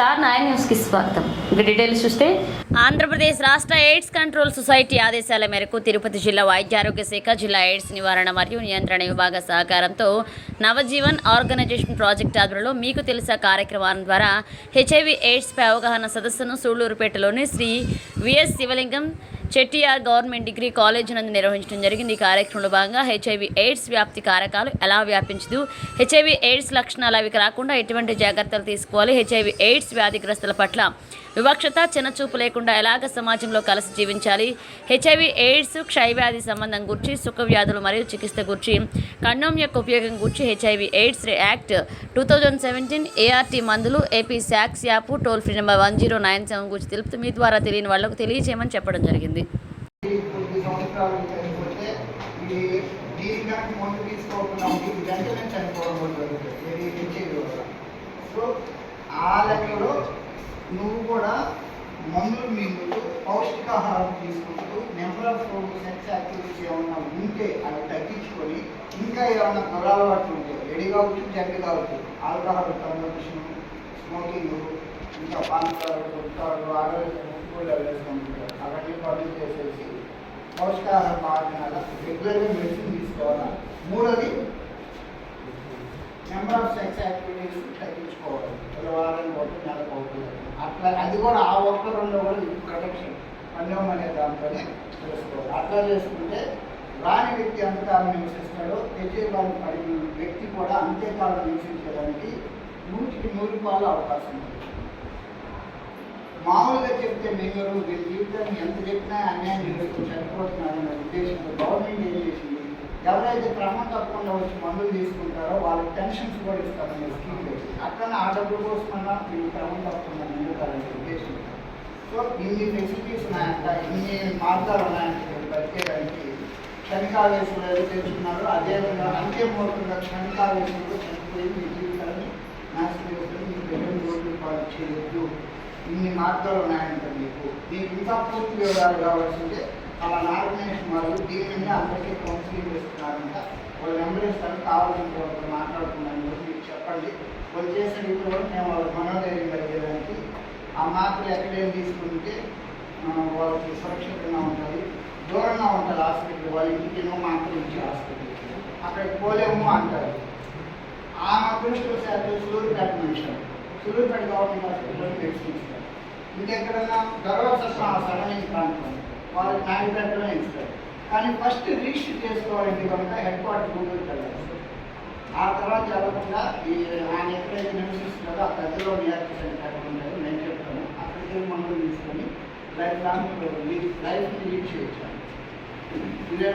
Star nine న్యూస్కి స్వాగతం. ఇంకా డీటెయిల్స్ చూస్తే ఆంధ్రప్రదేశ్ రాష్ట్ర ఎయిడ్స్ కంట్రోల్ సొసైటీ ఆదేశాల మేరకు తిరుపతి జిల్లా వైద్య ఆరోగ్య శాఖ జిల్లా ఎయిడ్స్ నివారణ మరియు నియంత్రణ విభాగ సహకారంతో నవజీవన్ ఆర్గనైజేషన్ ప్రాజెక్ట్ ఆధ్వర్యంలో మీకు తెలుసా కార్యక్రమం ద్వారా హెచ్ఐవి ఎయిడ్స్పై అవగాహన సదస్సును సూళ్ళూరుపేటలోని శ్రీ విఎస్ శివలింగం చెట్టియార్ గవర్నమెంట్ డిగ్రీ కాలేజ్ నందు నిర్వహించడం జరిగింది. ఈ కార్యక్రమంలో భాగంగా హెచ్ఐవి ఎయిడ్స్ వ్యాప్తి కారకాలు ఎలా వ్యాపించదు హెచ్ఐవి ఎయిడ్స్ లక్షణాలు అవి రాకుండా ఎటువంటి జాగ్రత్తలు తీసుకోవాలి హెచ్ఐవి ఎయిడ్స్ వ్యాధిగ్రస్తుల పట్ల వివక్షత చిన్నచూపు లేకుండా ఎలాగ సమాజంలో కలిసి జీవించాలి? హెచ్ఐవి ఎయిడ్స్ క్షయవ్యాధి సంబంధం గురించి సుఖ వ్యాధులు మరియు చికిత్స గురించి కండోమ్ యొక్క ఉపయోగం గురించి HIV AIDS act two thousand seventeen ART మందులు AP శాక్స్ app toll free number one zero nine seven గురించి తెలుపుతూ మీ ద్వారా తెలియని వాళ్ళకు తెలియజేయమని చెప్పడం జరిగింది. సో ఆ లెక్కలో నువ్వు కూడా మందులు మింగుతూ పౌష్టికాహారం తీసుకుంటూ నెంబర్ ఆఫ్ సెక్స్ యాక్టివిటీస్ ఏమన్నా ఉంటే అవి తగ్గించుకొని ఇంకా ఏమైనా దురలవాట్లు ఉంటే రెడీ కావచ్చు జడ్డు కావచ్చు ఆల్కహాల్ కన్వర్షన్ స్మోకింగ్ ఇంకా పానకాలు గుట్టాలు ఆరోగ్య కూడా వేసుకుంటారు అవన్నీ పనులు చేసేసి పౌష్టికాహారం బాగా రెగ్యులర్గా మెడిసిన్ తీసుకోవాలి? మూడోది నెంబర్ ఆఫ్ సెక్స్ యాక్టివిటీస్ తగ్గించుకోవాలి. ఇలా వారానికి ఒకటి అది కూడా ఆ ఒక్క రెండు కూడా ప్రొటెక్షన్ పందెం అనే దాంట్లోనే తెలుసుకోవాలి. అట్లా చేసుకుంటే రాని వ్యక్తి అంతకాలం నివసిస్తాడో తెచ్చే పడిన వ్యక్తి కూడా అంతేకాలం నివసించడానికి నూటికి నూరు పాలు అవకాశం ఉంది. మామూలుగా చెప్తే మీరు వీళ్ళ జీవితాన్ని ఎంత చెప్పినా అన్యాయం జరుగుతూ చనిపోతున్నారనే ఉద్దేశంతో గవర్నమెంట్ ఏం చేసింది? ఎవరైతే క్రమం తప్పకుండా వచ్చి మందులు తీసుకుంటారో వాళ్ళకి పెన్షన్స్ కూడా మీరు స్కీమ్ పెట్టి. అట్లనే ఆ డబ్బుల కోసమన్నా మీరు క్రమం తప్పకుండా నిండుతారనే ఉద్దేశం సో ఇన్ని ఫెసిలిటీస్ ఉన్నాయంట ఇన్ని మార్గాలు ఉన్నాయంటే మీరు బతికేదానికి క్షణికావేశంలో ఏదో తెలుసుకున్నారో అదేవిధంగా అంత్యమూర్తంగా క్షణికావేశంలో చనిపోయి మీ జీవితాన్ని నాశనం చేసుకుని మీ బిడ్డలు రోజులు పాటు చేయొద్దు. ఇన్ని మార్గాలు ఉన్నాయంట మీకు. మీకు ఇంకా పూర్తి వివరాలు కావాల్సిందే అలా ఆర్గనైజేషన్ వాళ్ళు దీని మీద అందరికీ కౌన్సిలింగ్ చేస్తున్నారంట వాళ్ళు ఎంబులెన్స్ ఇస్తారు కావాల్సిన వాళ్ళతో మాట్లాడుతున్నాను మీరు మీకు చెప్పండి. వాళ్ళు చేసిన ఇప్పుడు మేము వాళ్ళ మనోధైర్యం కలిగేదానికి ఆ మాత్రలు ఎక్కడేం తీసుకుంటే మనం వాళ్ళకి సురక్షితంగా ఉంటుంది దూరంగా ఉంటుంది హాస్పిటల్. వాళ్ళ ఇంటికి మాత్రం ఇచ్చే హాస్పిటల్కి అక్కడికి పోలేము అంటారు. ఆమె అదృష్టవశాత్తు సూర్యుపేట మనిషి సూర్యుపేట గవర్నమెంట్ హాస్పిటల్లో మెడిసిన్ ఇస్తారు. ఇంకెక్కడన్నా గర్వసత్వం ఆ సరౌండింగ్ ప్రాంతం వాళ్ళకి నాయకత్వమే ఇస్తారు కానీ ఫస్ట్ రిజిస్టర్ చేసుకోవాలంటే కనుక హెడ్ క్వార్టర్ గూగుల్కి వెళ్ళాలి. ఆ తర్వాత వెళ్ళకుండా ఈ ఆయన ఎక్కడైతే నివసిస్తున్నారో ఆ పెద్దలో నియార్టీ సెంటర్ నేను చెప్తాను. అక్కడికి మందులు తీసుకొని లైఫ్ లాంగ్ లైఫ్ లీడ్ చేయొచ్చు. ఇదే